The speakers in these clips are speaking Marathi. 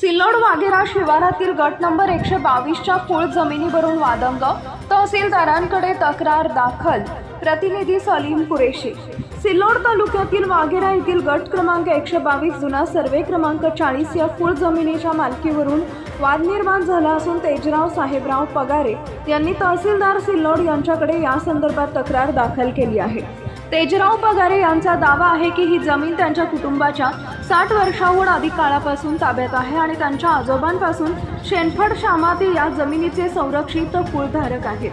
सिल्लोड वाघेरा शिवारातील गट नंबर एकशे बावीसच्या फूळ जमिनीवरून वादंग. तहसीलदारांकडे तक्रार दाखल. प्रतिनिधी सलीम कुरेशी. सिल्लोड तालुक्यातील वाघेरा येथील गट क्रमांक एकशे बावीस जुना सर्वे क्रमांक चाळीस या फुल जमिनीच्या मालकीवरून वाद निर्माण झाला असून तेजराव साहेबराव पगारे यांनी तहसीलदार सिल्लोड यांच्याकडे या संदर्भात तक्रार दाखल केली आहे. तेजराव पगारे यांचा दावा आहे की ही जमीन त्यांच्या कुटुंबाच्या साठ वर्षाहून अधिक काळापासून ताब्यात आहे आणि त्यांच्या आजोबांपासून शेणफड शामाती या जमिनीचे संरक्षित कुळधारक आहेत.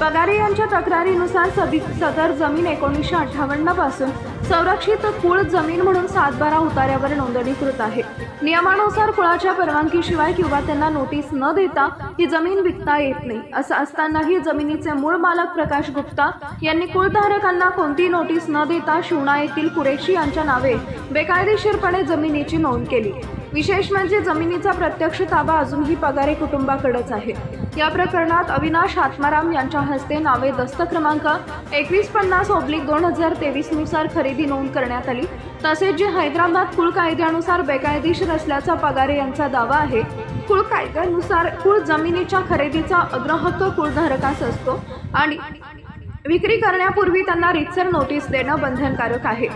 पगारे यांच्या तक्रारीनुसार सदी सदर जमीन एकोणीसशे अठ्ठावन्नपासून संरक्षित कुळ जमीन म्हणून सातबारा उतार्यावर नोंदणीकृत आहे. नियमानुसार कुळाच्या परवानगीशिवाय किंवा त्यांना नोटीस न देता ही जमीन विकता येत नाही. असं असतानाही जमिनीचे मूळ मालक प्रकाश गुप्ता यांनी कुळधारकांना कोणती नोटीस न देता शिवणा येथील कुरेशी यांच्या नावे बेकायदेशीरपणे जमिनीची नोंद केली. विशेष म्हणजे जमिनीचा प्रत्यक्ष ताबा अजूनही पगारे कुटुंबाकडेच आहे. या प्रकरणात अविनाश आत्माराम यांच्या हस्ते नावे दस्त क्रमांक एकवीस पन्नास ओब्लिक दोन हजार तेवीसनुसार खरेदी नोंद करण्यात आली. तसेच जे हैदराबाद कुळ कायद्यानुसार बेकायदेशीर असल्याचा पगारे यांचा दावा आहे कुळ कायद्यानुसार कुळ जमिनीच्या खरेदीचा अग्रहक्क कुळधारकास असतो आणि विक्री करण्यापूर्वी त्यांना रितसर नोटीस देणं बंधनकारक आहे.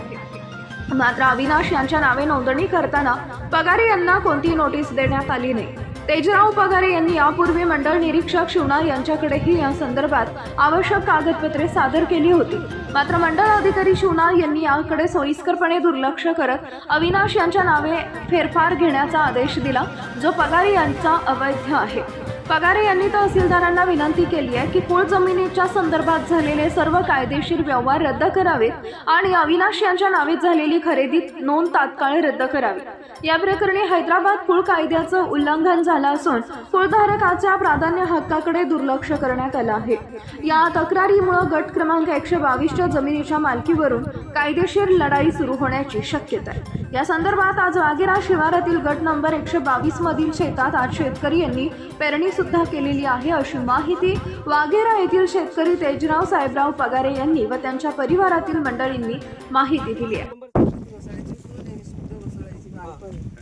मात्र अविनाश यांच्या नावे नोंदणी करताना पगारे यांना कोणती नोटीस देण्यात आली नाही. तेजराव पगारे यांनी यापूर्वी मंडळ निरीक्षक शिवणार यांच्याकडेही या संदर्भात आवश्यक कागदपत्रे सादर केली होती. मात्र मंडळ अधिकारी शिवणार यांनी याकडे सोयीस्करपणे दुर्लक्ष करत अविनाश यांच्या नावे फेरफार घेण्याचा आदेश दिला जो पगारे यांचा अवैध आहे. पगारे यांनी तहसीलदारांना विनंती केली आहे की कुळ जमिनीच्या संदर्भात झालेले सर्व कायदेशीर व्यवहार रद्द करावेत आणि अविनाश यांच्या नावे झालेली खरेदी नोंद तात्काळ रद्द करावी. या प्रकरणी हैदराबाद कुळ कायद्याचं उल्लंघन झालं असून कुळधारकाच्या प्राधान्य हक्काकडे दुर्लक्ष करण्यात आलं आहे. या तक्रारीमुळे गट क्रमांक एकशे बावीसच्या जमिनीच्या मालकीवरून कायदेशीर लढाई सुरू होण्याची शक्यता आहे. या संदर्भात आज वागेरा शिवारातील गट नंबर एकशे बावीस मधील शेतात आज शेतकरी यांनी पेरणी सुद्धा केलेली आहे अशी माहिती वाघेरा येथील शेतकरी तेजराव साहेबराव पगारे यांनी व त्यांच्या परिवारातील मंडळींनी माहिती दिली आहे.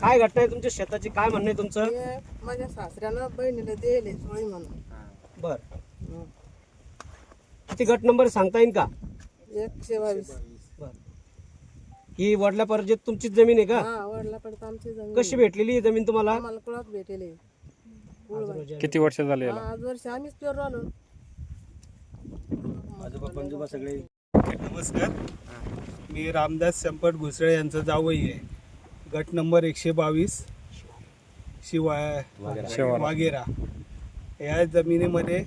काय घटना आहे तुमच्या शेताची? काय म्हणणं आहे तुमचं? ते माझ्या सासऱ्यानं बहिणीला दिले सोळी म्हणून. बर. किती गट नंबर सांगता येईल का? एकशे बावीस. ही वडल्या परजेत तुमचीच जमीन आहे का? हा वडला आमची जमीन कशी भेटलेली ही जमीन तुम्हाला? आम्हाला कुळात भेटेले किती वर्ष झाले याला? आज वर्ष आम्हीच पेरू आलो नमस्कार. मी रामदास संपट घुसळे यांचा जावई आहे. गट नंबर एकशे बावीस. शिवा वागेरा या जमिनीमध्ये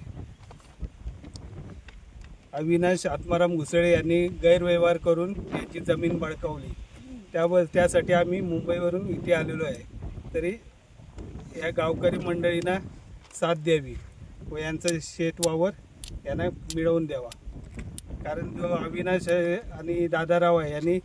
अविनाश आत्माराम घुसळे यांनी गैरव्यवहार करून याची जमीन बळकावली. त्यावर त्यासाठी आम्ही मुंबईवरून इथे आलेलो आहे. तरी या गावकरी मंडळींना साथ द्यावी व यांचं शेत वावर यांना मिळवून द्यावा. कारण जो अविनाश आहे आणि दादाराव आहे यांनी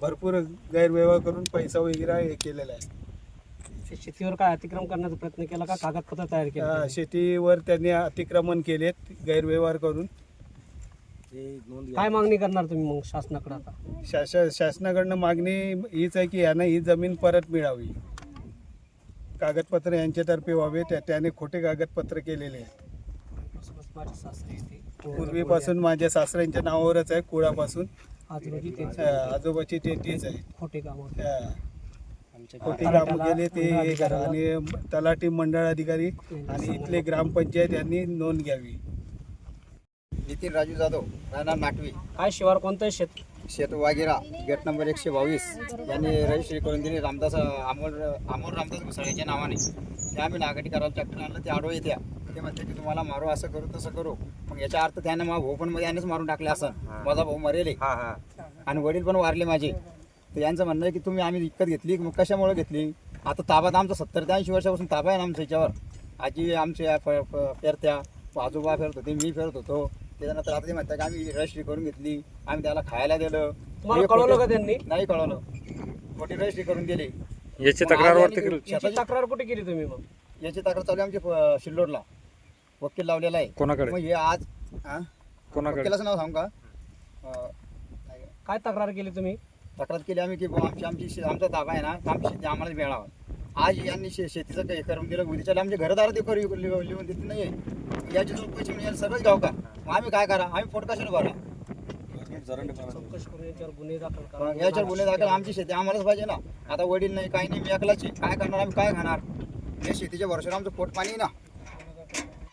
भरपूर गैरव्यवहार करून पैसा वगैरे हे केलेला आहे. शेतीवर काय अतिक्रम करण्याचा प्रयत्न केला का? कागदपत्र तयार केलं? शेतीवर त्यांनी अतिक्रमण केलेत गैरव्यवहार करून. काय मागणी करणार तुम्ही मग शासनाकडे आता? शास शासनाकडनं मागणी हीच आहे की यांना ही जमीन परत मिळावी. कागदपत्र यांच्यातर्फे व्हावे त्या त्याने खोटे कागदपत्र केलेले आहेत. माझे सासरे इथे. पूर्वीपासून माझ्या सासऱ्यांच्या नावावरच आहे कुळापासून. आज रोजी ते अं, आजोबाची ते तेच आहे. खोटे काम होते अं, खोटी कामं केले ते हे करा आणि तलाठी मंडळ अधिकारी आणि इथले ग्रामपंचायत यांनी नोंद घ्यावी. नितीन राजू जाधव राहणार नाटवी. काय शिवार कोणतं आहे शेत? शेत वागेरा गेट नंबर एकशे बावीस. यांनी रजिस्ट्री करून दिली रामदास अमोल अमोल रामदास घुसाळ्याच्या नावाने. ते आम्ही नागरी करायला ट्रॅक्टर आणलं ते आडो येत्या. ते म्हणते की तुम्हाला मारू असं करू तसं करू. मग याचा अर्थ त्याने माझा भाऊ पण मग यानेच मारून टाकले असं. माझा भाऊ मरेले. आणि वडील पण वारले माझे. तर यांचं म्हणणं आहे की तुम्ही आम्ही विकत घेतली मग कशामुळे घेतली? आता ताबा तर आमचा सत्तर ते ऐंशी वर्षापासून ताबा आहे ना आमच्या याच्यावर. आजी आमच्या पेरत्या. आजोबा फेरत होते मी फेरत होतो. त्याच्यानंतर आता ते म्हणतात की आम्ही रजिस्ट्री करून घेतली आम्ही त्याला खायला दिलं. तुम्हाला हे कळवलं खोटे- का त्यांनी? नाही कळवलं. खोटी रजिस्ट्री करून दिली याची मग तक्रार आज वरती यांनी केली. याची तक्रार कुठे केली तुम्ही मग? याची तक्रार चालू आहे प- शिल्लोडला वकील लावलेला आहे. कोणाकडे? मग हे आज हा? कोणाकडे? वकिलाचं नाव सांगू का? अं, काय तक्रार केली तुम्ही? तक्रार केली आम्ही की बुवा आमची आमची शे- आमचा ताबा आहे ना तर आमची शेती आम्हाला मिळावं. आज यांनी शे शेतीचं काही करून दिलं उद्याच्याला आमच्या घरदार ते करू लिहून देत नाही याची चौकशी म्हणजे सगळंच गाव का मग आम्ही काय करा? आम्ही पोट कशाला भरा? चौकशी करून याच्यावर गुन्हे दाखल करा याच्यावर गुन्हे दाखल आमची शेती आम्हालाच पाहिजे ना. आता वडील नाही काही नाही मी एकलाच आहे. काय करणार आम्ही? काय खाणार? या शेतीच्या वर्षाला आमचं पोट पाणी आहे ना.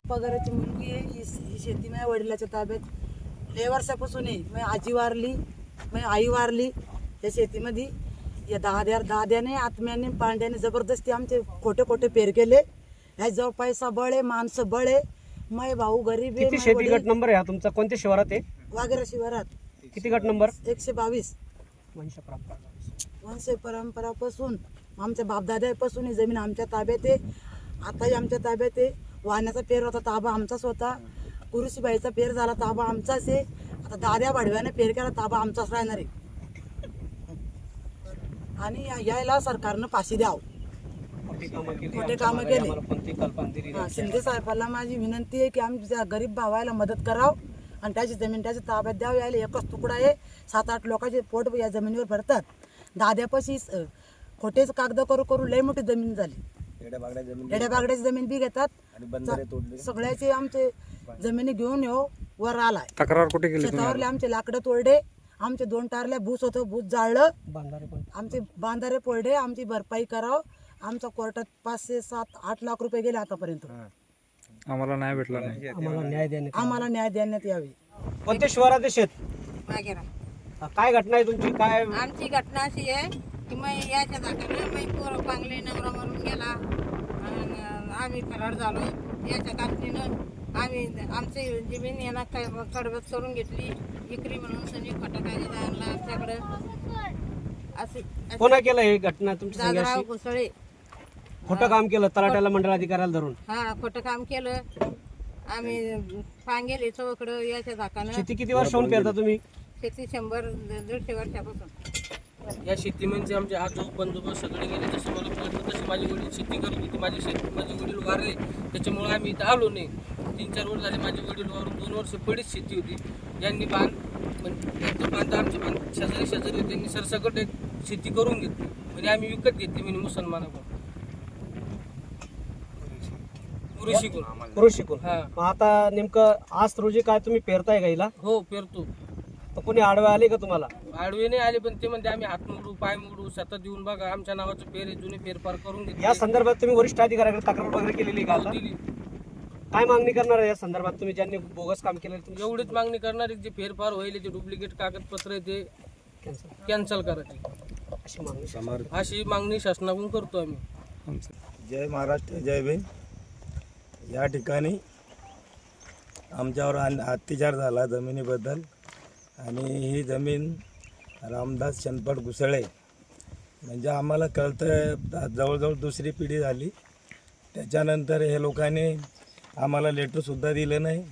पगाराची मुलगी आहे ही ही शेती माझ्या वडिलाच्या ताब्यात. लय वर्षापासून आहे. माझी आजी वारली माझी आई वारली. या शेतीमध्ये या दहाद्या दहाद्याने आत्म्याने पांड्याने जबरदस्ती आमचे खोटे खोटे पेर केले. ह्याच्यावर पैसा आहे माणसं बळ आहे. मै भाऊ गरीब आहे किती शेती वडील. गट नंबर आहे हा तुमचा? कोणत्या शिवारात आहे? वाघेरा शिवारात. किती गट नंबर? एकशे बावीस. वंश परंपरा. वंश परंपरापासून आमच्या बापदाद्यापासून ही जमीन आमच्या ताब्यात आहे. आताही आमच्या ताब्यात आहे. वाहण्याचा पेर होता ताबा आमचाच होता. कुरुशीबाईचा पेर झाला ताबा आमचाच आहे. आता दाद्या वाढव्याने पेर केला ताबा आमचाच राहणार आहे. आणि या- यायला सरकारनं फाशी द्यावं. खोटी कामं केली? खोटे आमच्या कामं मागे केले. आम्हाला कोणती कल्पना दिली हा, नाही. शिंदे साहेबांना माझी विनंती आहे की आमच्या गरीब भावायला मदत करावं आणि त्याची जमीन त्याच्या ताब्यात द्यावी. यायला एकच तुकडा आहे. सात आठ लोकांचे पोट या जमिनीवर भरतात. दाद्यापाशी खोटेच कागद करू करू लय मोठी जमीन झाली. येड्या बागड्याची जमीन बी घेतात. सगळ्याचे आमचे जमिनी घेऊन येऊ वर आलाय. तक्रार कुठे केली शेतावरले आमचे लाकडं तोडले. आमचे दोन टारल्या भूस होतं भूस जाळलं. बांधारे पण. आमचे बांधारे पडले आमची भरपाई करावं. आमच्या कोर्टात पाचशे सात आठ लाख रुपये गेले आतापर्यंत. आम्हाला नाही भेटला नाही. आम्हाला न्याय देणे आम्हाला न्याय देण्यात यावी. कोणत्या शिवारात आहे शेत? काय घटना आहे तुमची? काय आमची घटना अशी आहे की मग याच्या जागानं मग पोरं पांगले नवरा मरून गेला. अन् आम्ही फरार झालो. याच्या कापणीनं आम्ही आमची जमीन यांना कडवत करून घेतली. विक्री म्हणून सनी कागद आणला आमच्याकडं. असे कोणा केलं हे घटना तुमच्या दादराव घुसळे खोटं काम केलं तलाट्याला मंडळाधिकाऱ्याला धरून. हा खोटं काम केलं. आम्ही पांगेले चौकडं याच्या झाकानं. शेती किती वर्षाहून पेरता तुम्ही? शेती शंभर दीडशे वर्षापासून. या शेतीमध्ये आमचे आजोबा बंधुबा सगळे गेले जसं मला कळतं तसे माझे वडील शेती करत होते. माझे शेत माझे वडील वारले त्याच्यामुळे आम्ही इथं आलो नाही. तीन चार वर्ष झाले माझे वडील वारून दोन वर्ष पडीच शेती होती. यांनी बांध पण त्यांचं बांध आमचे बांध शेजारी शेजारी होते. त्यांनी सरसकट एक शेती करून घेतली. म्हणजे आम्ही विकत घेतली म्हणजे मुसलमानाकडून. शिकून पुरुष शिकून हा. मग आता नेमकं आज रोजी काय तुम्ही पेरताय का हिला? हो पेरतो. तर कोणी आडवे आले का तुम्हाला? आडवे नाही आले पण ते म्हणते आम्ही हात मोडू पाय मोडू सतत येऊन बघा. आमच्या नावाचं पेर आहे, जुने फेरफार करून घेतले. या संदर्भात तुम्ही वरिष्ठ अधिकाऱ्याकडे तक्रार वगैरे केलेली का आता? दिली. काय मागणी करणार आहे या संदर्भात तुम्ही? ज्यांनी बोगस काम केलं तुम्ही एवढीच मागणी करणारी जे फेरफार होईल जे डुप्लिकेट कागदपत्र आहे ते कॅन्सल कॅन्सल करायची. अशी मागणी. अशी मागणी शासनाकडून करतो आम्ही. जय महाराष्ट्र जय भीम. या ठिकाणी आमच्यावर अन- अत्याचार झाला जमिनीबद्दल. आणि ही जमीन रामदास चंदपट घुसळे. म्हणजे आम्हाला कळतं जवळजवळ दुसरी पिढी झाली. त्याच्यानंतर हे लोकांनी आम्हाला लेटरसुद्धा दिलं नाही.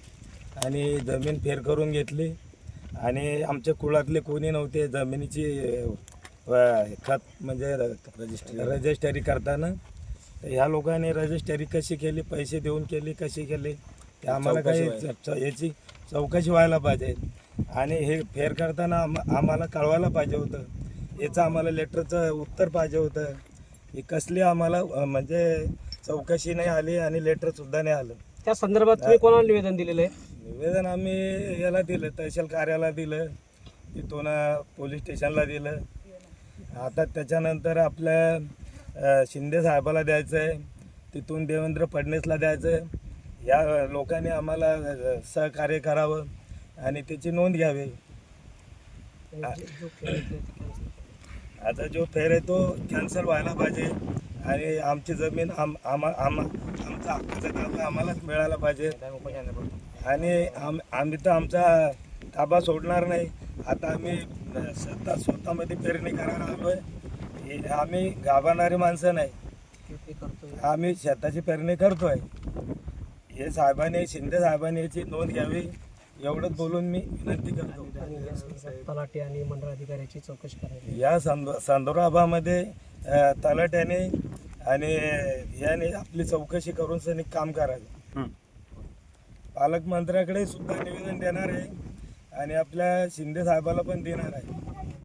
आणि जमीन फेर करून घेतली. आणि आमच्या कुळातले कोणी नव्हते जमिनीची खत म्हणजे रजिस्टरी करताना. तर ह्या लोकांनी रजिस्टरी कशी केली पैसे देऊन केली कशी केली ते आम्हाला काही च- च- याची चौकशी व्हायला पाहिजे. आणि हे फेर करताना आम आम्हाला कळवायला पाहिजे होतं. याचं आम्हाला लेटरचं उत्तर पाहिजे होतं. ही कसली आम्हाला अ, म्हणजे चौकशी नाही आली आणि लेटरसुद्धा नाही आलं. त्या संदर्भात तुम्ही कोणाला निवेदन दिलेलं आहे? निवेदन आम्ही याला दिलं तहसील कार्याला दिलं तिथून अ, पोलीस स्टेशनला दिलं. आता त्याच्यानंतर आपल्या शिंदे साहेबाला द्यायचं आहे तिथून देवेंद्र फडणवीसला द्यायचं आहे या लोकांनी आम्हाला सहकार्य करावं आणि त्याची नोंद घ्यावी. आता जो फेर आहे तो कॅन्सल व्हायला पाहिजे आणि आमची जमीन आम आमा आमा आमचा हक्काचा ताबा आम्हालाच मिळायला पाहिजे. आणि आम आम्ही तर आमचा ताबा सोडणार नाही. आता आम्ही स्वतः स्वतःमध्ये पेरणी करायला आलो आहे आम्ही गाभारणारी माणसं नाही. आम्ही शेताची पेरणी करतोय. हे साहेबांनी शिंदे साहेबांनी याची नोंद घ्यावी एवढंच बोलून मी विनंती करतो. आणि या संदर्भात तलाठी आणि मंडळ अधिकाऱ्याची चौकशी करायची या संद संदर्भामध्ये तलाट्याने आणि याने आपली चौकशी करून सनी काम करावे. पालकमंत्र्याकडे सुद्धा निवेदन देणार आहे आणि आपल्या शिंदे साहेबाला पण देणार आहे.